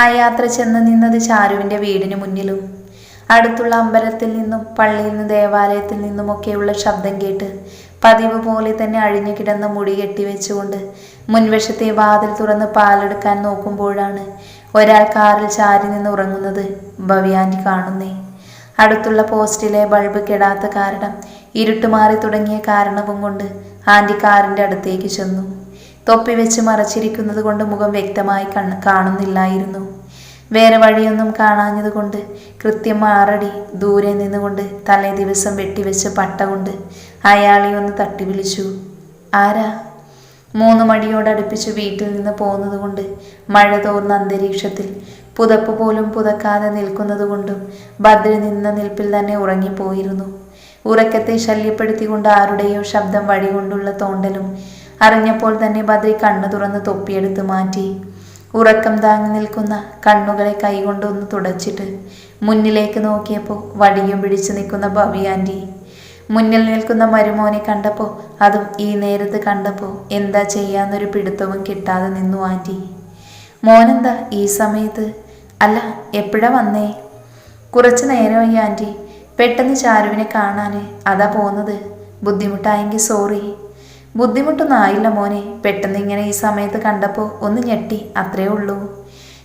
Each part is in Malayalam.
ആ യാത്ര ചെന്ന് നിന്നത് ചാരുവിന്റെ വീടിന് മുന്നിലും. അടുത്തുള്ള അമ്പലത്തിൽ നിന്നും പള്ളിയിൽ നിന്നും ദേവാലയത്തിൽ നിന്നുമൊക്കെയുള്ള ശബ്ദം കേട്ട് പതിവ് പോലെ തന്നെ അഴിഞ്ഞു കിടന്ന മുടി കെട്ടിവെച്ചുകൊണ്ട് മുൻവശത്തെ വാതിൽ തുറന്ന് പാലെടുക്കാൻ നോക്കുമ്പോഴാണ് ഒരാൾ കാറിൽ ചാരി നിന്ന് ഉറങ്ങുന്നത് ഭവ്യാന്റി കാണുന്നേ. അടുത്തുള്ള പോസ്റ്റിലെ ബൾബ് കെടാത്ത കാരണം ഇരുട്ടുമാറി തുടങ്ങിയ കാരണവും കൊണ്ട് ആന്റി കാറിന്റെ അടുത്തേക്ക് ചെന്നു. തൊപ്പി വെച്ച് മറച്ചിരിക്കുന്നത് കൊണ്ട് മുഖം വ്യക്തമായി കണ് കാണുന്നില്ലായിരുന്നു. വേറെ വഴിയൊന്നും കാണാഞ്ഞതുകൊണ്ട് കൃത്യം ആറടി ദൂരെ നിന്നുകൊണ്ട് തലേ ദിവസം വെട്ടിവെച്ച പട്ട കൊണ്ട് അയാളെ ഒന്ന് തട്ടി വിളിച്ചു ആരാ? മൂന്ന് മടിയോടടുപ്പിച്ച് വീട്ടിൽ നിന്ന് പോകുന്നത് കൊണ്ട് മഴ തോർന്ന അന്തരീക്ഷത്തിൽ പുതപ്പ് പോലും പുതക്കാതെ നിൽക്കുന്നത് കൊണ്ടും ഭദ്ര നിന്ന നിൽപ്പിൽ തന്നെ ഉറങ്ങിപ്പോയിരുന്നു. ഉറക്കത്തെ ശല്യപ്പെടുത്തിക്കൊണ്ട് ആരുടെയോ ശബ്ദം വഴി കൊണ്ടുള്ള തോണ്ടലും അറിഞ്ഞപ്പോൾ തന്നെ ബദ്രി കണ്ണു തുറന്ന് തൊപ്പിയെടുത്ത് മാറ്റി. ഉറക്കം താങ്ങി നിൽക്കുന്ന കണ്ണുകളെ കൈകൊണ്ടൊന്ന് തുടച്ചിട്ട് മുന്നിലേക്ക് നോക്കിയപ്പോൾ വടിയും പിടിച്ചു നിൽക്കുന്ന ഭവി മുന്നിൽ നിൽക്കുന്ന മരുമോനെ കണ്ടപ്പോൾ അതും ഈ നേരത്ത് കണ്ടപ്പോൾ എന്താ ചെയ്യാന്നൊരു പിടുത്തവും കിട്ടാതെ നിന്നു ആന്റി മോനെന്താ ഈ സമയത്ത്? അല്ല എപ്പോഴാ വന്നേ? കുറച്ച് നേരമായി ആന്റി പെട്ടെന്ന് ചാരുവിനെ കാണാൻ അതാ പോകുന്നത് ബുദ്ധിമുട്ടായെങ്കിൽ സോറി. ബുദ്ധിമുട്ടൊന്നും ആയില്ല മോനെ. പെട്ടെന്ന് ഇങ്ങനെ ഈ സമയത്ത് കണ്ടപ്പോൾ ഒന്ന് ഞെട്ടി. അത്രേ ഉള്ളൂ.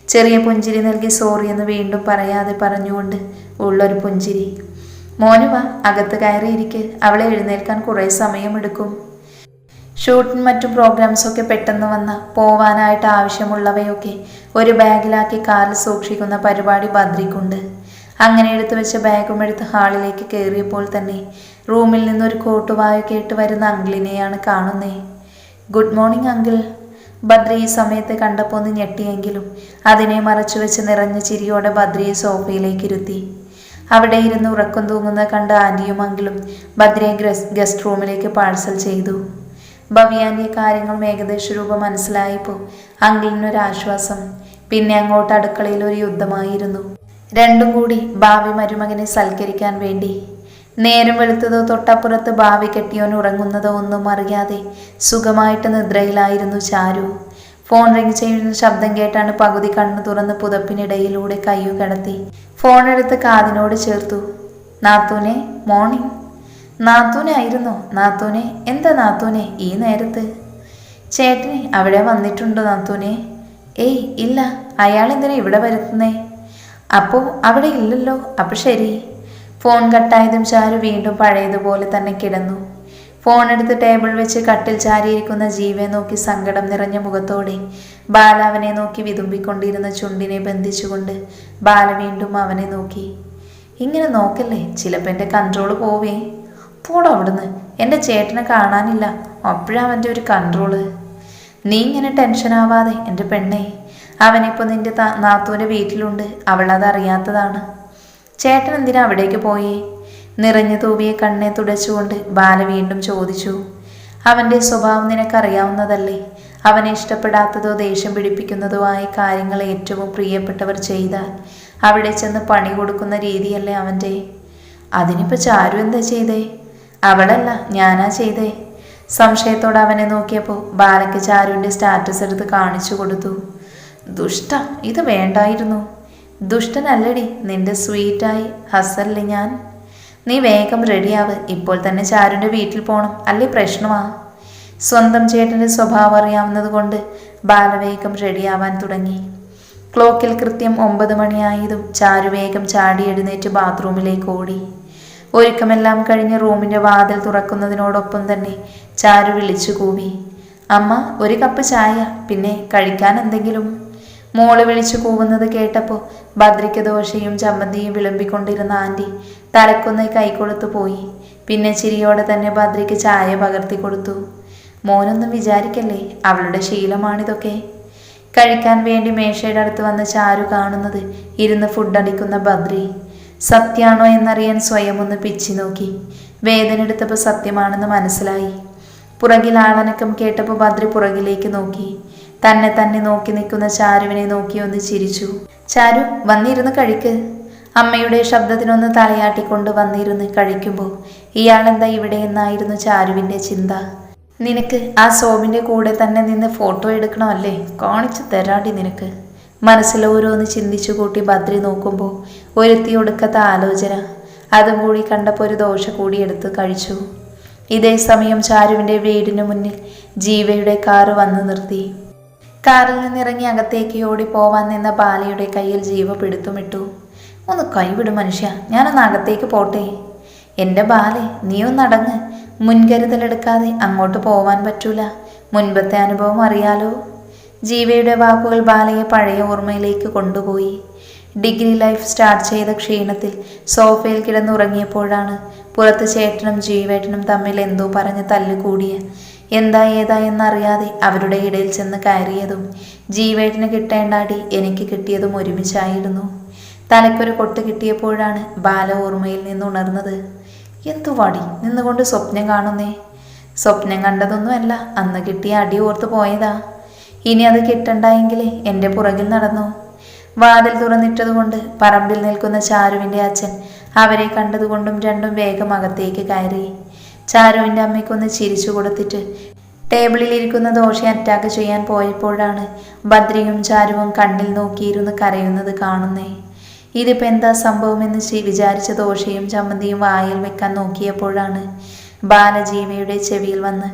ചെറിയ പുഞ്ചിരി നൽകി സോറി എന്ന് വീണ്ടും പറയാതെ പറഞ്ഞുകൊണ്ട് ഉള്ളൊരു പുഞ്ചിരി. മോനുവ അകത്ത് കയറിയിരിക്ക് അവളെ എഴുന്നേൽക്കാൻ കുറേ സമയമെടുക്കും. ഷൂട്ടും മറ്റും പ്രോഗ്രാംസൊക്കെ പെട്ടെന്ന് വന്ന പോവാനായിട്ട് ആവശ്യമുള്ളവയൊക്കെ ഒരു ബാഗിലാക്കി കാറിൽ സൂക്ഷിക്കുന്ന പരിപാടി ഭദ്രിക്കുണ്ട്. അങ്ങനെ എടുത്തു വെച്ച ബാഗും എടുത്ത് ഹാളിലേക്ക് കയറിയപ്പോൾ തന്നെ റൂമിൽ നിന്നൊരു കോട്ടുവായ കേട്ട് വരുന്ന അങ്കിളിനെയാണ് കാണുന്നേ. Good morning uncle. ഭദ്ര ഈ സമയത്ത് കണ്ടപ്പോൾ ഒന്ന് ഞെട്ടിയെങ്കിലും അതിനെ മറച്ചു വെച്ച് നിറഞ്ഞ ചിരിയോടെ ഭദ്രയെ സോഫയിലേക്ക് ഇരുത്തി. അവിടെ ഇരുന്ന് ഉറക്കം തൂങ്ങുന്ന കണ്ട ആന്റിയും അങ്കിളും ഭദ്രയെ ഗസ്റ്റ് റൂമിലേക്ക് പാഴ്സൽ ചെയ്തു. ഭവ്യാന്റെ കാര്യങ്ങൾ ഏകദേശ രൂപം മനസ്സിലായപ്പോൾ അങ്കിളിനൊരാശ്വാസം പിന്നെ അങ്ങോട്ട് അടുക്കളയിൽ ഒരു യുദ്ധമായിരുന്നു. രണ്ടും കൂടി ഭാവി മരുമകനെ സൽക്കരിക്കാൻ വേണ്ടി നേരം വെളുത്തതോ തൊട്ടപ്പുറത്ത് ഭാവി കെട്ടിയോൻ ഉറങ്ങുന്നതോ ഒന്നും അറിയാതെ സുഖമായിട്ട് നിദ്രയിലായിരുന്നു ചാരു. ഫോൺ റിങ് ചെയ്യുന്ന ശബ്ദം കേട്ടാണ് പകുതി കണ്ണു തുറന്ന് പുതപ്പിനിടയിലൂടെ കയ്യു കടത്തി. ഫോൺ എടുത്ത് കാതിനോട് ചേർത്തു. നാത്തൂനെ മോർണിംഗ് നാത്തൂനെ ആയിരുന്നു. നാത്തൂനെ എന്താ നാത്തൂനെ ഈ നേരത്ത്? ചേട്ടനെ അവിടെ വന്നിട്ടുണ്ടോ നാത്തൂനെ? ഏയ് ഇല്ല. അയാൾ എന്തിനാ ഇവിടെ വരുത്തുന്നേ? അപ്പോൾ അവിടെ ഇല്ലല്ലോ. അപ്പോൾ ശരി. ഫോൺ കട്ടായതും ചാരു വീണ്ടും പഴയതുപോലെ തന്നെ കിടന്നു. ഫോൺ എടുത്ത് ടേബിൾ വെച്ച് കട്ടിൽ ചാരിയിരിക്കുന്ന ജീവയെ നോക്കി സങ്കടം നിറഞ്ഞ മുഖത്തോടെ ബാല അവനെ നോക്കി വിതുമ്പിക്കൊണ്ടിരുന്ന ചുണ്ടിനെ ബന്ധിച്ചുകൊണ്ട് ബാല വീണ്ടും അവനെ നോക്കി. ഇങ്ങനെ നോക്കല്ലേ ചിലപ്പോൾ എന്റെ കൺട്രോൾ പോവേ. പോടോ അവിടുന്ന് എന്റെ ചേട്ടനെ കാണാനില്ല അപ്പോഴാ അവന്റെ ഒരു കൺട്രോൾ നീ ഇങ്ങനെ ടെൻഷൻ ആവാതെ എന്റെ പെണ്ണേ. അവനിപ്പോൾ നിന്റെ നാത്തൂന്റെ വീട്ടിലുണ്ട് അവളത് അറിയാത്തതാണ് ചേട്ടൻ എന്തിനാ അവിടേക്ക് പോയി? നിറഞ്ഞു തൂവിയെ കണ്ണെ തുടച്ചുകൊണ്ട് ബാല വീണ്ടും ചോദിച്ചു. അവന്റെ സ്വഭാവം നിനക്കറിയാവുന്നതല്ലേ? അവനെ ഇഷ്ടപ്പെടാത്തതോ ദേഷ്യം പിടിപ്പിക്കുന്നതോ ആയ കാര്യങ്ങൾ ഏറ്റവും പ്രിയപ്പെട്ടവർ ചെയ്താൽ അവിടെ ചെന്ന് പണി കൊടുക്കുന്ന രീതിയല്ലേ അവന്റെ അതിനിപ്പോൾ ചാരു എന്താ ചെയ്തേ? അവളല്ല ഞാനാ ചെയ്തേ. സംശയത്തോടെ അവനെ നോക്കിയപ്പോൾ ബാലയ്ക്ക് ചാരുവിന്റെ സ്റ്റാറ്റസ് എടുത്ത് കാണിച്ചു കൊടുത്തു. ദുഷ്ട ഇത് വേണ്ടായിരുന്നു. ദുഷ്ടനല്ലടി നിന്റെ സ്വീറ്റായി ഹസല്ലേ ഞാൻ. നീ വേഗം റെഡിയാവ് ഇപ്പോൾ തന്നെ ചാരുന്റെ വീട്ടിൽ പോകണം അല്ലേ പ്രശ്നമാ സ്വന്തം ചേട്ടന്റെ സ്വഭാവം അറിയാവുന്നതുകൊണ്ട് ബാലവേഗം റെഡിയാവാൻ തുടങ്ങി. ക്ലോക്കിൽ കൃത്യം ഒമ്പത് മണിയായതും ചാരു വേഗം ചാടി എഴുന്നേറ്റ് ബാത്റൂമിലേക്ക് ഓടി. ഒരുക്കമെല്ലാം കഴിഞ്ഞ് റൂമിന്റെ വാതിൽ തുറക്കുന്നതിനോടൊപ്പം തന്നെ ചാരു വിളിച്ചു കൂവി അമ്മ ഒരു കപ്പ് ചായ പിന്നെ കഴിക്കാൻ എന്തെങ്കിലും? മോൾ വിളിച്ചു കൂവുന്നത് കേട്ടപ്പോൾ ഭദ്രയ്ക്ക് ദോശയും ചമ്മന്തിയും വിളമ്പിക്കൊണ്ടിരുന്ന ആന്റി തലക്കൊന്ന് കൈകൊടുത്തു പോയി. പിന്നെ ചിരിയോടെ തന്നെ ഭദ്രയ്ക്ക് ചായ പകർത്തി കൊടുത്തു. മോനൊന്നും വിചാരിക്കല്ലേ അവളുടെ ശീലമാണിതൊക്കെ? കഴിക്കാൻ വേണ്ടി മേശയുടെ അടുത്ത് വന്ന് ചാരു കാണുന്നത് ഇരുന്ന് ഫുഡ് അടിക്കുന്ന ബദ്രി സത്യാണോ എന്നറിയാൻ സ്വയം ഒന്ന് പിച്ചി നോക്കി. വേദന എടുത്തപ്പോൾ സത്യമാണെന്ന് മനസ്സിലായി. പുറകിൽ ആളനക്കം കേട്ടപ്പോൾ ബദ്രി പുറകിലേക്ക് നോക്കി. തന്നെ തന്നെ നോക്കി നിൽക്കുന്ന ചാരുവിനെ നോക്കി ഒന്ന് ചിരിച്ചു. ചാരു വന്നിരുന്ന് കഴിക്ക്. അമ്മയുടെ ശബ്ദത്തിനൊന്ന് തലയാട്ടിക്കൊണ്ട് വന്നിരുന്ന് കഴിക്കുമ്പോൾ ഇയാളെന്താ ഇവിടെ എന്നായിരുന്നു ചാരുവിന്റെ ചിന്ത. നിനക്ക് ആ സോബിന്റെ കൂടെ തന്നെ നിന്ന് ഫോട്ടോ എടുക്കണമല്ലേ കാണിച്ചു തരാടി നിനക്ക്. മനസ്സിൽ ഓരോന്ന് ചിന്തിച്ചു കൂട്ടി ബദ്രി നോക്കുമ്പോൾ ഒരുത്തി ഒടുക്കത്ത ആലോചന. അതും കൂടി കണ്ടപ്പോൾ ഒരു ദോശ കൂടി എടുത്ത് കഴിച്ചു. ഇതേ സമയം ചാരുവിന്റെ വീടിന് മുന്നിൽ ജീവയുടെ കാറ് വന്നു നിർത്തി. കാറിൽ നിന്നിറങ്ങി അകത്തേക്ക് ഓടി പോവാൻ നിന്ന ബാലയുടെ കയ്യിൽ ജീവ പിടുത്തുമിട്ടു. ഒന്ന് കൈവിടും മനുഷ്യ ഞാനൊന്ന് അകത്തേക്ക് പോട്ടെ. എന്റെ ബാലെ നീ ഒന്നടങ്ങ് മുൻകരുതലെടുക്കാതെ അങ്ങോട്ട് പോവാൻ പറ്റൂല. മുൻപത്തെ അനുഭവം അറിയാലോ. ജീവയുടെ വാക്കുകൾ ബാലയെ പഴയ ഓർമ്മയിലേക്ക് കൊണ്ടുപോയി. ഡിഗ്രി ലൈഫ് സ്റ്റാർട്ട് ചെയ്ത ക്ഷീണത്തിൽ സോഫയിൽ കിടന്നുറങ്ങിയപ്പോഴാണ് പുറത്ത് ചേട്ടനും ജീവേട്ടനും തമ്മിൽ എന്തോ പറഞ്ഞ് തല്ലുകൂടിയ എന്താ ഏതാ എന്നറിയാതെ അവരുടെ ഇടയിൽ ചെന്ന് കയറിയതും ജീവേട്ടന് കിട്ടേണ്ട അടി എനിക്ക് കിട്ടിയതും ഒരുമിച്ചായിരുന്നു. തലയ്ക്കൊരു കൊട്ട് കിട്ടിയപ്പോഴാണ് ബാല ഓർമ്മയിൽ നിന്ന് ഉണർന്നത് എന്തു വടി? നിന്നുകൊണ്ട് സ്വപ്നം കാണുന്നേ? സ്വപ്നം കണ്ടതൊന്നുമല്ല. അന്ന് കിട്ടിയ അടി ഓർത്ത് പോയതാ. ഇനി അത് കിട്ടണ്ടായെങ്കിലേ എന്റെ പുറകിൽ നടന്നു? വാതിൽ തുറന്നിട്ടതുകൊണ്ട് പറമ്പിൽ നിൽക്കുന്ന ചാരുവിന്റെ അച്ഛൻ അവരെ കണ്ടതുകൊണ്ടും രണ്ടും വേഗം അകത്തേക്ക് കയറി. ചാരുവിന്റെ അമ്മയ്ക്കൊന്ന് ചിരിച്ചു കൊടുത്തിട്ട് ടേബിളിൽ ഇരിക്കുന്ന ദോശ അറ്റാക്ക് ചെയ്യാൻ പോയപ്പോഴാണ് ഭദ്രയും ചാരുവും കണ്ണിൽ നോക്കിയിരുന്ന് കരയുന്നത് കാണുന്നേ. ഇതിപ്പോൾ എന്താ സംഭവമെന്ന് വിചാരിച്ച ദോശയും ചമ്മന്തിയും വായിൽ വെക്കാൻ നോക്കിയപ്പോഴാണ് ബാലജീവയുടെ ചെവിയിൽ വന്ന്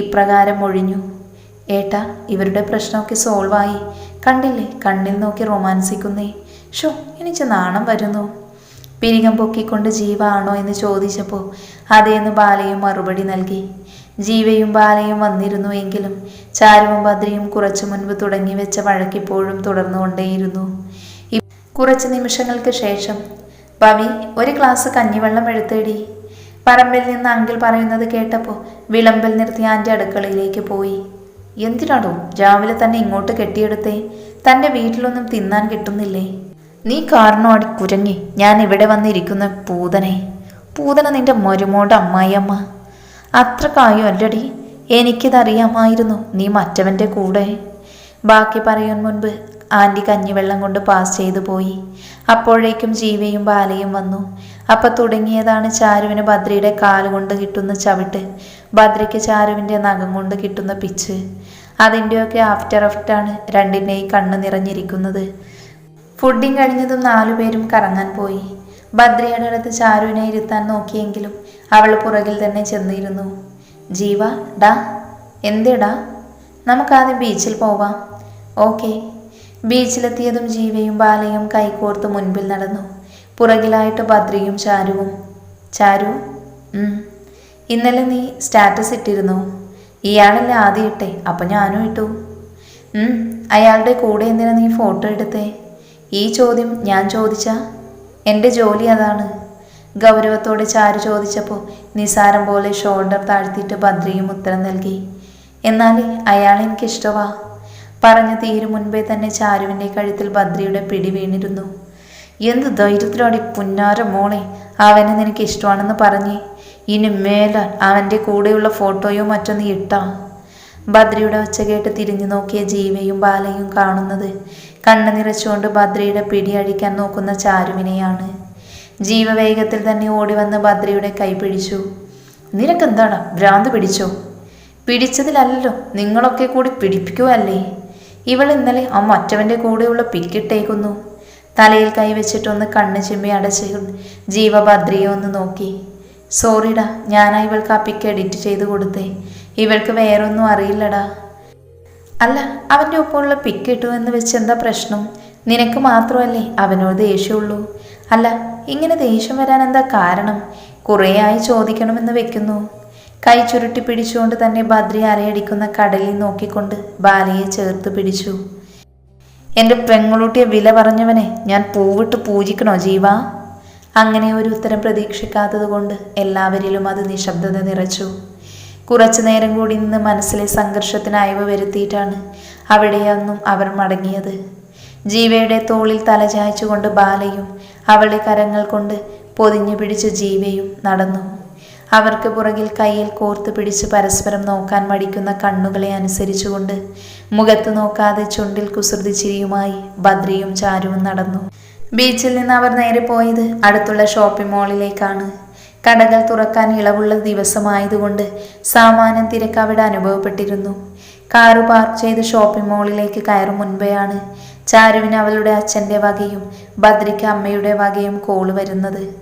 ഇപ്രകാരം ഒഴിഞ്ഞു. ഏട്ടാ ഇവരുടെ പ്രശ്നമൊക്കെ സോൾവായി കണ്ടില്ലേ? കണ്ണിൽ നോക്കി റൊമാൻസിക്കുന്നേ ഷോ എനിക്ക് നാണം വരുന്നു. പിരികം പൊക്കിക്കൊണ്ട് ജീവ ആണോ എന്ന് ചോദിച്ചപ്പോൾ അതേന്ന് ബാലയും മറുപടി നൽകി. ജീവയും ബാലയും വന്നിരുന്നു എങ്കിലും ചാരുവും ഭദ്രയും കുറച്ചു മുൻപ് തുടങ്ങി വെച്ച വഴക്കിപ്പോഴും തുടർന്നുകൊണ്ടേയിരുന്നു. കുറച്ച് നിമിഷങ്ങൾക്ക് ശേഷം ഭവി ഒരു ഗ്ലാസ് കഞ്ഞിവെള്ളം എടുത്തേടി. പറമ്പിൽ നിന്ന് അങ്കിൾ പറയുന്നത് കേട്ടപ്പോൾ വിളമ്പിൽ നിർത്തി ആന്റെ അടുക്കളയിലേക്ക് പോയി. എന്തിനാടോ? രാവിലെ തന്നെ ഇങ്ങോട്ട് കെട്ടിയെടുത്തേ. തന്റെ വീട്ടിലൊന്നും തിന്നാൻ കിട്ടുന്നില്ലേ? നീ കാരണമാടി കുരങ്ങി. ഞാൻ ഇവിടെ വന്നിരിക്കുന്ന പൂതനെ. പൂതന നിന്റെ മരുമോടെ അമ്മായിയമ്മ. അത്ര കായോ അല്ലടി. എനിക്കിതറിയാമായിരുന്നു നീ മറ്റവന്റെ കൂടെ. ബാക്കി പറയാൻ മുൻപ് ആന്റി കഞ്ഞിവെള്ളം കൊണ്ട് പാസ് ചെയ്തു പോയി. അപ്പോഴേക്കും ജീവയും ബാലയും വന്നു. അപ്പം തുടങ്ങിയതാണ് ചാരുവിന് ഭദ്രയുടെ കാലുകൊണ്ട് കിട്ടുന്ന ചവിട്ട്. ഭദ്രയ്ക്ക് ചാരുവിന്റെ നഖം കൊണ്ട് കിട്ടുന്ന പിച്ച്. അതിന്റെയൊക്കെ ആഫ്റ്റർ എഫക്റ്റാണ് രണ്ടിന്റെയും കണ്ണ് നിറഞ്ഞിരിക്കുന്നത്. ഫുഡിങ് കഴിഞ്ഞതും നാലുപേരും കറങ്ങാൻ പോയി. ഭദ്രയുടെ അടുത്ത് ചാരുവിനെ ഇരുത്താൻ നോക്കിയെങ്കിലും അവൾ പുറകിൽ തന്നെ ചെന്നിരുന്നു. ജീവ ഡാ എന്തിടാ നമുക്കാദ്യം ബീച്ചിൽ പോവാം. ഓക്കെ. ബീച്ചിലെത്തിയതും ജീവയും ബാലയും കൈകോർത്ത് മുൻപിൽ നടന്നു. പുറകിലായിട്ട് ഭദ്രയും ചാരുവും. ചാരു ഇന്നലെ നീ സ്റ്റാറ്റസ് ഇട്ടിരുന്നു? ഇയാളല്ലേ ആദ്യം ഇട്ടേ. അപ്പം ഞാനും ഇട്ടു. അയാളുടെ കൂടെ എന്തിനാ നീ ഫോട്ടോ എടുത്തേ? ഈ ചോദ്യം ഞാൻ ചോദിച്ച? എന്റെ ജോലി അതാണ്. ഗൗരവത്തോടെ ചാരു ചോദിച്ചപ്പോൾ നിസാരം പോലെ ഷോൾഡർ താഴ്ത്തിയിട്ട് ഭദ്രയും ഉത്തരം നൽകി. എന്നാൽ അയാൾ എനിക്കിഷ്ടവാ. പറഞ്ഞു തീരും മുൻപേ തന്നെ ചാരുവിന്റെ കഴുത്തിൽ ഭദ്രയുടെ പിടി വീണിരുന്നു. എന്ത് ധൈര്യത്തിലോടി പുന്നാര മോളെ അവനെ നിനക്ക് ഇഷ്ടമാണെന്ന് പറഞ്ഞേ. ഇനി മേലാൽ അവന്റെ കൂടെയുള്ള ഫോട്ടോയോ മറ്റൊന്ന് ഇട്ടാ. ഭദ്രയുടെ ഒച്ച കേട്ട് തിരിഞ്ഞു നോക്കിയ ജീവയും ബാലയും കാണുന്നത്. കണ്ണു നിറച്ചുകൊണ്ട് ഭദ്രയുടെ പിടി അഴിക്കാൻ നോക്കുന്ന ചാരുവിനെയാണ്. ജീവ വേഗത്തിൽ തന്നെ ഓടി വന്ന് ഭദ്രയുടെ കൈ പിടിച്ചു. നിനക്കെന്താണ്? ഭ്രാന്ത് പിടിച്ചോ? പിടിച്ചതിലല്ലോ നിങ്ങളൊക്കെ കൂടി പിടിപ്പിക്കുവല്ലേ? ഇവൾ ഇന്നലെ ആ മറ്റവന്റെ കൂടെയുള്ള പിക്കിട്ടേക്കുന്നു. തലയിൽ കൈവച്ചിട്ടൊന്ന് കണ്ണ് ചിമ്മി അടച്ച് ജീവഭദ്രയെ ഒന്ന് നോക്കി. സോറിടാ ഞാനാ ഇവൾക്ക് ആ പിക്ക് എഡിറ്റ് ചെയ്ത് കൊടുത്തേ. ഇവൾക്ക് വേറൊന്നും അറിയില്ലടാ. അല്ല അവന്റെ ഒപ്പമുള്ള പിക്ക് ഇട്ടു എന്ന് വെച്ച് എന്താ പ്രശ്നം? നിനക്ക് മാത്രമല്ലേ അവനോട് ദേഷ്യമുള്ളൂ? അല്ല ഇങ്ങനെ ദേഷ്യം വരാൻ എന്താ കാരണം? കുറേയായി ചോദിക്കണമെന്ന് വെക്കുന്നു. കൈ ചുരുട്ടി പിടിച്ചുകൊണ്ട് തന്നെ ബദ്രി അരയടിക്കുന്ന കടലിൽ നോക്കിക്കൊണ്ട് ബാലയെ ചേർത്ത് പിടിച്ചു. എന്റെ പെങ്ങളൂട്ടിയെ വില പറഞ്ഞവനെ ഞാൻ പൂവിട്ട് പൂജിക്കണോ ജീവ? അങ്ങനെ ഒരു ഉത്തരം പ്രതീക്ഷിക്കാത്തത് കൊണ്ട് എല്ലാവരിലും അത് നിശബ്ദത നിറച്ചു. കുറച്ചു നേരം കൂടി നിന്ന് മനസ്സിലെ സംഘർഷത്തിന് അയവ് വരുത്തിയിട്ടാണ് അവിടെയൊന്നും അവർ മടങ്ങിയത്. ജീവയുടെ തോളിൽ തലചായ്ച്ചുകൊണ്ട് ബാലയും അവളുടെ കരങ്ങൾ കൊണ്ട് പൊതിഞ്ഞു പിടിച്ച ജീവയും നടന്നു. അവർക്ക് പുറകിൽ കയ്യിൽ കോർത്തു പിടിച്ച് പരസ്പരം നോക്കാൻ മടിക്കുന്ന കണ്ണുകളെ അനുസരിച്ചുകൊണ്ട് മുഖത്ത് നോക്കാതെ ചുണ്ടിൽ കുസൃതി ചിരിയുമായി ബദ്രിയും ചാരുവും നടന്നു. ബീച്ചിൽ നിന്ന് അവർ നേരെ പോയത് അടുത്തുള്ള ഷോപ്പിംഗ് മാളിലേക്കാണ്. കടകൾ തുറക്കാൻ ഇളവുള്ള ദിവസമായതുകൊണ്ട് സാമാന്യം തിരക്ക് അവിടെ അനുഭവപ്പെട്ടിരുന്നു. കാറ് പാർക്ക് ചെയ്ത് ഷോപ്പിംഗ് മോളിലേക്ക് കയറും മുൻപെയാണ് ചാരുവിന് അവളുടെ അച്ഛന്റെ വകയും ഭദ്രയ്ക്ക് അമ്മയുടെ വകയും കോൾ വരുന്നത്.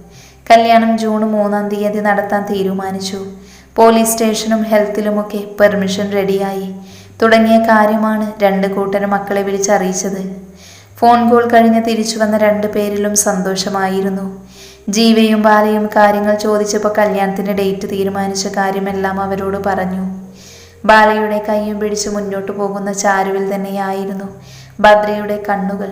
കല്യാണം ജൂൺ മൂന്നാം തീയതി നടത്താൻ തീരുമാനിച്ചു. പോലീസ് സ്റ്റേഷനും ഹെൽത്തിലുമൊക്കെ പെർമിഷൻ റെഡിയായി. തുടങ്ങിയ കാര്യമാണ് രണ്ട് കൂട്ടരും മക്കളെ വിളിച്ചറിയിച്ചത്. ഫോൺ കോൾ കഴിഞ്ഞ് തിരിച്ചു വന്ന രണ്ടു പേരിലും സന്തോഷമായിരുന്നു. ജീവയും ബാലയും കാര്യങ്ങൾ ചോദിച്ചപ്പോൾ കല്യാണത്തിന്റെ ഡേറ്റ് തീരുമാനിച്ച കാര്യമെല്ലാം അവരോട് പറഞ്ഞു. ബാലയുടെ കൈയും പിടിച്ച് മുന്നോട്ട് പോകുന്ന ചാരുവിൽ തന്നെയായിരുന്നു ഭദ്രയുടെ കണ്ണുകൾ.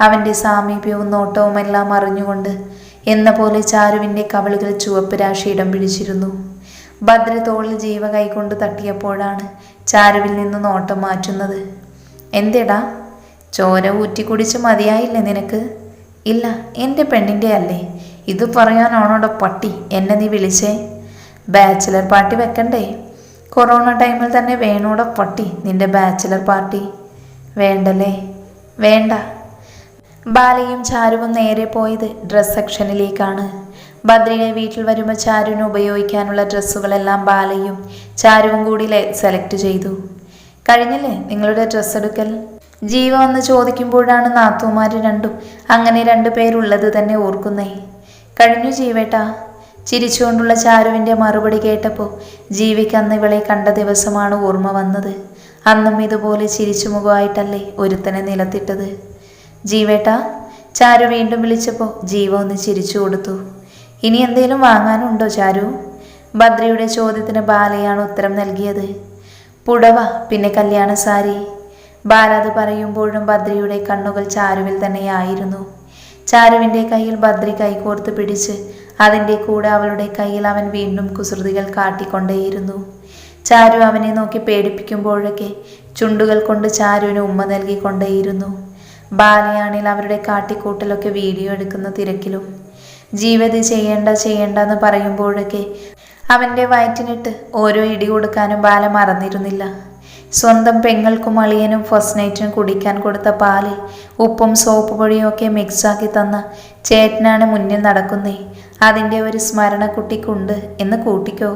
അവന്റെ സാമീപ്യവും നോട്ടവും എല്ലാം അറിഞ്ഞുകൊണ്ട് എന്ന പോലെ ചാരുവിന്റെ കവളുകൾ ചുവപ്പ് രാശി ഇടം പിടിച്ചിരുന്നു. ഭദ്ര തോളിൽ ജീവ കൈകൊണ്ട് തട്ടിയപ്പോഴാണ് ചാരുവിൽ നിന്ന് നോട്ടം മാറ്റുന്നത്. എന്തെടാ? ചോര ഊറ്റി കുടിച്ച് മതിയായില്ലേ നിനക്ക്? ഇല്ല എന്റെ പെണ്ണിന്റെ അല്ലേ. ഇത് പറയാനാണോടെ പട്ടി? എന്നെ നീ വിളിച്ചേ? ബാച്ചിലർ പാർട്ടി വെക്കണ്ടേ? കൊറോണ ടൈമിൽ തന്നെ വേണോടെ പട്ടി? നിന്റെ ബാച്ചിലർ പാർട്ടി. വേണ്ടല്ലേ? വേണ്ട. ബാലയും ചാരുവും നേരെ പോയത് ഡ്രസ് സെക്ഷനിലേക്കാണ്. ബദ്രിയുടെ വീട്ടിൽ വരുമ്പോൾ ചാരുവിന് ഉപയോഗിക്കാനുള്ള ഡ്രസ്സുകളെല്ലാം ബാലയും ചാരുവും കൂടി സെലക്ട് ചെയ്തു. കഴിഞ്ഞില്ലേ നിങ്ങളുടെ ഡ്രസ്സ് എടുക്കൽ? ജീവ വന്ന് ചോദിക്കുമ്പോഴാണ് നാത്തുമാർ രണ്ടും അങ്ങനെ രണ്ടു പേരുള്ളത് തന്നെ ഓർക്കുന്നേ. കഴിഞ്ഞു ജീവേട്ടാ. ചിരിച്ചുകൊണ്ടുള്ള ചാരുവിന്റെ മറുപടി കേട്ടപ്പോൾ ജീവിക്ക് അന്ന് ഇവളെ കണ്ട ദിവസമാണ് ഓർമ്മ വന്നത്. അന്നും ഇതുപോലെ ചിരിച്ചു മുഖമായിട്ടല്ലേ ഒരുത്തനെ നിലത്തിട്ടത്. ജീവേട്ടാ ചാരു വീണ്ടും വിളിച്ചപ്പോൾ ജീവ ഒന്ന് ചിരിച്ചു കൊടുത്തു. ഇനി എന്തെങ്കിലും വാങ്ങാനുണ്ടോ ചാരു? ഭദ്രയുടെ ചോദ്യത്തിന് ബാലയാണ് ഉത്തരം നൽകിയത്. പുടവ പിന്നെ കല്യാണ സാരി ബാല അത് പറയുമ്പോഴും ഭദ്രയുടെ കണ്ണുകൾ ചാരുവിൽ തന്നെയായിരുന്നു. ചാരുവിന്റെ കയ്യിൽ ഭദ്രി കൈകോർത്ത് പിടിച്ച് അതിന്റെ കൂടെ അവളുടെ കയ്യിൽ അവൻ വീണ്ടും കുസൃതികൾ കാട്ടിക്കൊണ്ടേയിരുന്നു. ചാരു അവനെ നോക്കി പേടിപ്പിക്കുമ്പോഴൊക്കെ ചുണ്ടുകൾ കൊണ്ട് ചാരുവിന് ഉമ്മ നൽകിക്കൊണ്ടേയിരുന്നു. ബാലയാണിൽ അവരുടെ കാട്ടിക്കൂട്ടലൊക്കെ വീഡിയോ എടുക്കുന്ന തിരക്കിലും. ജീവിത ചെയ്യേണ്ട ചെയ്യേണ്ട എന്ന് പറയുമ്പോഴൊക്കെ അവന്റെ വയറ്റിനിട്ട് ഓരോ ഇടി കൊടുക്കാനും ബാല മറന്നിരുന്നില്ല. സ്വന്തം പെങ്ങൾക്കും അളിയനും ഫസ്റ്റ് നൈറ്റിനും കുടിക്കാൻ കൊടുത്ത പാൽ ഉപ്പും സോപ്പ് പൊടിയും ഒക്കെ മിക്സാക്കി തന്ന ചേട്ടനാണ് മുന്നിൽ നടക്കുന്നേ. അതിന്റെ ഒരു സ്മരണ കുട്ടിക്കുണ്ട് എന്ന് കൂട്ടിക്കോ.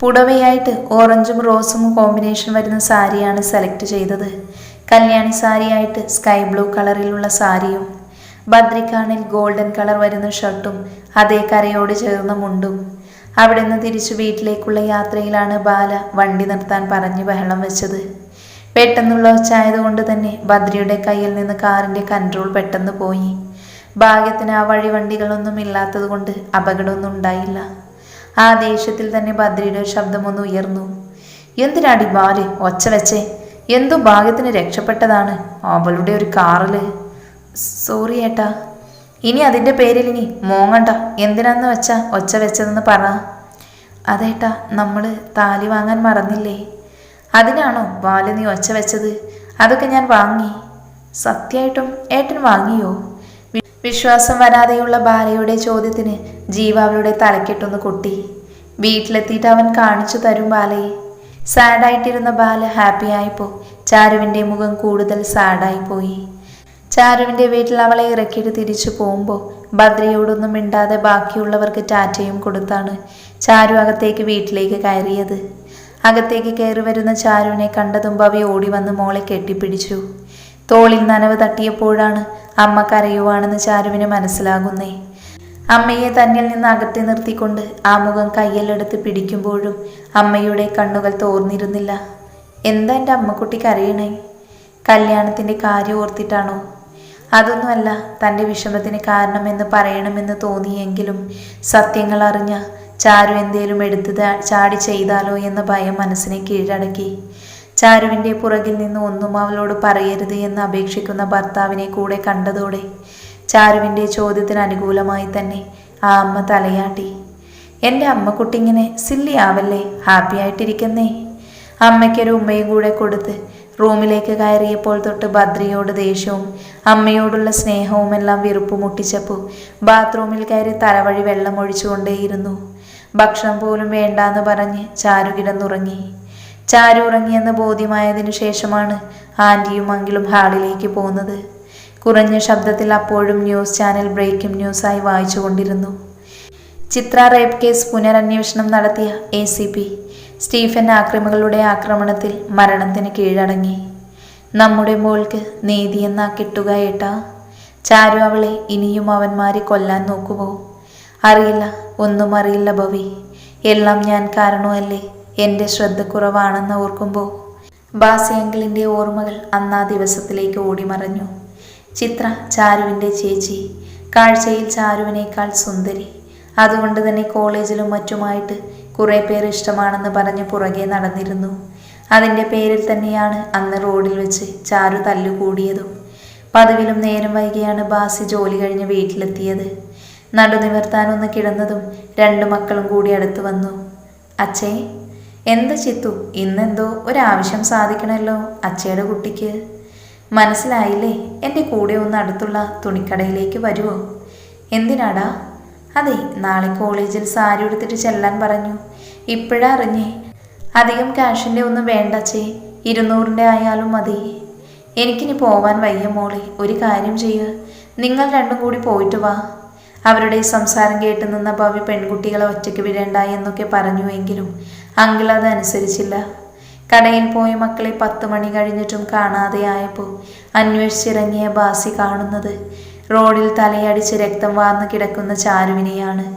പുടവയായിട്ട് ഓറഞ്ചും റോസും കോമ്പിനേഷൻ വരുന്ന സാരിയാണ് സെലക്ട് ചെയ്തത്. കല്യാണി സാരിയായിട്ട് സ്കൈ ബ്ലൂ കളറിലുള്ള സാരിയും ബദ്രിക്കാണിൽ ഗോൾഡൻ കളർ വരുന്ന ഷർട്ടും അതേ കരയോട് ചേർന്ന മുണ്ടും. അവിടെ നിന്ന് തിരിച്ചു വീട്ടിലേക്കുള്ള യാത്രയിലാണ് ബാല വണ്ടി നിർത്താൻ പറഞ്ഞ് ബഹളം വെച്ചത്. പെട്ടെന്നുള്ള ഒച്ചായതുകൊണ്ട് തന്നെ ബദ്രിയുടെ കയ്യിൽ നിന്ന് കാറിന്റെ കൺട്രോൾ പെട്ടെന്ന് പോയി. ഭാഗ്യത്തിന് ആ വഴി വണ്ടികളൊന്നും ഇല്ലാത്തതുകൊണ്ട് അപകടമൊന്നും ഉണ്ടായില്ല. ആ ദേഷ്യത്തിൽ തന്നെ ബദ്രിയുടെ ശബ്ദമൊന്ന് ഉയർന്നു. എന്തിനാടി ബാൽ ഒച്ച വെച്ചേ? എന്തോ ഭാഗ്യത്തിന് രക്ഷപ്പെട്ടതാണ്. അവളുടെ ഒരു കാറിൽ. സോറി ഏട്ടാ. ഇനി അതിന്റെ പേരിൽ ഇനി മോങ്ങണ്ട. എന്തിനാന്ന് വെച്ചാ ഒച്ച വെച്ചതെന്ന് പറ. അതേട്ടാ നമ്മൾ താലി വാങ്ങാൻ മറന്നില്ലേ? അതിനാണോ ബാല നീ ഒച്ച വെച്ചത്? അതൊക്കെ ഞാൻ വാങ്ങി. സത്യമായിട്ടും ഏട്ടൻ വാങ്ങിയോ? വിശ്വാസം വരാതെയുള്ള ബാലയുടെ ചോദ്യത്തിന് ജീവ അവളുടെ തലക്കെട്ടൊന്ന് കൊട്ടി. വീട്ടിലെത്തിയിട്ട് അവൻ കാണിച്ചു തരും ബാലയെ സാഡായിട്ടിരുന്ന ബാല ഹാപ്പി ആയിപ്പോ ചാരുവിന്റെ മുഖം കൂടുതൽ സാഡായി പോയി ചാരുവിന്റെ വീട്ടിൽ അവളെ ഇറക്കിയിട്ട് തിരിച്ചു പോകുമ്പോൾ ഭദ്രയോടൊന്നും മിണ്ടാതെ ബാക്കിയുള്ളവർക്ക് ടാറ്റയും കൊടുത്താണ് ചാരു അകത്തേക്ക് വീട്ടിലേക്ക് കയറിയത്. അകത്തേക്ക് കയറി വരുന്ന ചാരുവിനെ കണ്ടതും ഭവി ഓടി വന്ന് മോളെ കെട്ടിപ്പിടിച്ചു. തോളിൽ നനവ് തട്ടിയപ്പോഴാണ് അമ്മ കരയുവാണെന്ന് ചാരുവിന് മനസ്സിലാകുന്നേ. അമ്മയെ തന്നിൽ നിന്ന് അകറ്റി നിർത്തിക്കൊണ്ട് ആ മുഖം കയ്യിലെടുത്ത് പിടിക്കുമ്പോഴും അമ്മയുടെ കണ്ണുകൾ തോർന്നിരുന്നില്ല. എന്താ എന്റെ അമ്മക്കുട്ടി കരയണേ? കല്യാണത്തിന്റെ കാര്യം ഓർത്തിട്ടാണോ അതൊന്നുമല്ല തന്റെ വിഷമത്തിന് കാരണമെന്ന് പറയണമെന്ന് തോന്നിയെങ്കിലും സത്യങ്ങൾ അറിഞ്ഞ ചാരു എന്തേലും എടുത്ത് ചാടി ചെയ്താലോ എന്ന ഭയം മനസ്സിനെ കീഴടക്കി. ചാരുവിന്റെ പുറകിൽ നിന്ന് ഒന്നും അവളോട് പറയരുത് എന്ന് അപേക്ഷിക്കുന്ന ഭർത്താവിനെ കൂടെ കണ്ടതോടെ ചാരുവിന്റെ ചോദ്യത്തിന് അനുകൂലമായി തന്നെ ആ അമ്മ തലയാട്ടി. എന്റെ അമ്മ കുട്ടിങ്ങനെ സില്ലി ആവല്ലേ ഹാപ്പി ആയിട്ടിരിക്കുന്നേ? അമ്മയ്ക്കൊരു ഉമ്മയും കൂടെ കൊടുത്ത് റൂമിലേക്ക് കയറിയപ്പോൾ തൊട്ട് ബദ്രിയോട് ദേഷ്യവും അമ്മയോടുള്ള സ്നേഹവും എല്ലാം വെറുപ്പ് മുട്ടിച്ചപ്പോൾ ബാത്റൂമിൽ കയറി തലവഴി വെള്ളം ഒഴിച്ചുകൊണ്ടേയിരുന്നു. ഭക്ഷണം പോലും വേണ്ടാന്ന് പറഞ്ഞ് ചാരു കിടന്നുറങ്ങി. ചാരു ഉറങ്ങിയെന്ന് ബോധ്യമായതിനു ശേഷമാണ് ആന്റിയും അങ്കിലും ഹാളിലേക്ക് പോകുന്നത് കുറഞ്ഞ ശബ്ദത്തിൽ അപ്പോഴും ന്യൂസ് ചാനൽ ബ്രേക്കിംഗ് ന്യൂസായി വായിച്ചുകൊണ്ടിരുന്നു. ചിത്ര റേപ്പ് കേസ് പുനരന്വേഷണം നടത്തിയ എ സി പി. സ്റ്റീഫൻ ആക്രമികളുടെ ആക്രമണത്തിൽ മരണത്തിന് കീഴടങ്ങി. നമ്മുടെ മോൾക്ക് നീതി എന്നാ കിട്ടുക ഏട്ടാ. ചാരു അവളെ ഇനിയും അവന്മാരെ കൊല്ലാൻ നോക്കുമോ? അറിയില്ല ഒന്നും അറിയില്ല ഭവി. എല്ലാം ഞാൻ കാരണമല്ലേ? എന്റെ ശ്രദ്ധ കുറവാണെന്ന് ഓർക്കുമ്പോൾ ബാസിയങ്കിളിന്റെ ഓർമ്മകൾ അന്നാ ദിവസത്തിലേക്ക് ഓടിമറഞ്ഞു. ചിത്ര ചാരുവിന്റെ ചേച്ചി. കാഴ്ചയിൽ ചാരുവിനേക്കാൾ സുന്ദരി. അതുകൊണ്ട് തന്നെ കോളേജിലും മറ്റുമായിട്ട് കുറേ പേർ ഇഷ്ടമാണെന്ന് പറഞ്ഞ് പുറകെ നടന്നിരുന്നു. അതിന്റെ പേരിൽ തന്നെയാണ് അന്ന് റോഡിൽ വെച്ച് ചാരു തല്ലുകൂടിയതും. പതിവിലും നേരം വൈകിയാണ് ബാസി ജോലി കഴിഞ്ഞ് വീട്ടിലെത്തിയത്. നടുനിവർത്താനൊന്ന് കിടന്നതും രണ്ടു മക്കളും കൂടി അടുത്ത് വന്നു. അച്ഛേ എന്ത് ചിത്തു? ഇന്നെന്തോ ഒരാവശ്യം സാധിക്കണമല്ലോ അച്ഛയുടെ കുട്ടിക്ക്. മനസ്സിലായില്ലേ? എന്റെ കൂടെ ഒന്ന് അടുത്തുള്ള തുണിക്കടയിലേക്ക് വരുമോ എന്തിനാടാ അതെ നാളെ കോളേജിൽ സാരി എടുത്തിട്ട് ചെല്ലാൻ പറഞ്ഞു. ഇപ്പോഴാ അറിഞ്ഞേ. അധികം ക്യാഷിന്റെ ഒന്നും വേണ്ട ചേ ഇരുന്നൂറിന്റെ ആയാലും മതി. എനിക്കിനി പോവാൻ വയ്യ മോളെ. ഒരു കാര്യം ചെയ്യുക നിങ്ങൾ രണ്ടും കൂടി പോയിട്ട് വാ. അവരുടെ സംസാരം കേട്ട് നിന്ന ഭാവി പെൺകുട്ടികളെ ഒറ്റയ്ക്ക് വിടേണ്ട എന്നൊക്കെ പറഞ്ഞുവെങ്കിലും അങ്കിൾ അത് അനുസരിച്ചില്ല. കടയിൽ പോയ മക്കളെ പത്ത് മണി കഴിഞ്ഞിട്ടും കാണാതെയായപ്പോൾ അന്വേഷിച്ചിറങ്ങിയ ബാസി കാണുന്നത് റോഡിൽ തലയടിച്ച് രക്തം വാർന്നു കിടക്കുന്ന ചാരുവിനെയാണ്.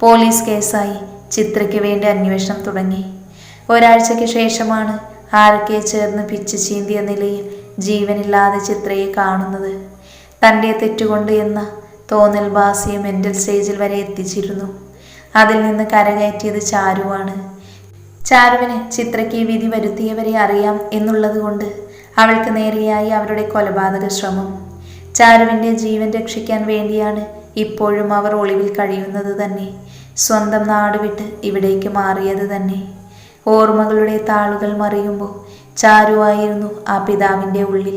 പോലീസ് കേസായി. ചിത്രയ്ക്ക് വേണ്ടി അന്വേഷണം തുടങ്ങി. ഒരാഴ്ചയ്ക്ക് ശേഷമാണ് ആരൊക്കെ ചേർന്ന് പിച്ച് ചീന്തിയ നിലയിൽ ജീവനില്ലാതെ ചിത്രയെ കാണുന്നത്. തന്റെ തെറ്റുകൊണ്ട് എന്ന തോന്നൽ ബാസിയെ മെന്റൽ സ്റ്റേജിൽ വരെ എത്തിച്ചിരുന്നു. അതിൽ നിന്ന് കരകയറ്റിയത് ചാരുവാണ്. ചാരുവിന് ചിത്രയ്ക്ക് വിധി വരുത്തിയവരെ അറിയാം എന്നുള്ളതുകൊണ്ട് അവൾക്ക് നേരെയായി അവരുടെ കൊലപാതക ശ്രമം ചാരുവിന്റെ ജീവൻ രക്ഷിക്കാൻ വേണ്ടിയാണ് ഇപ്പോഴും അവർ ഒളിവിൽ കഴിയുന്നത് തന്നെ. സ്വന്തം നാട് വിട്ട് ഇവിടേക്ക് മാറിയത് തന്നെ. ഓർമ്മകളുടെ താളുകൾ മറിയുമ്പോൾ ചാരുവായിരുന്നു ആ പിതാവിന്റെ ഉള്ളിൽ.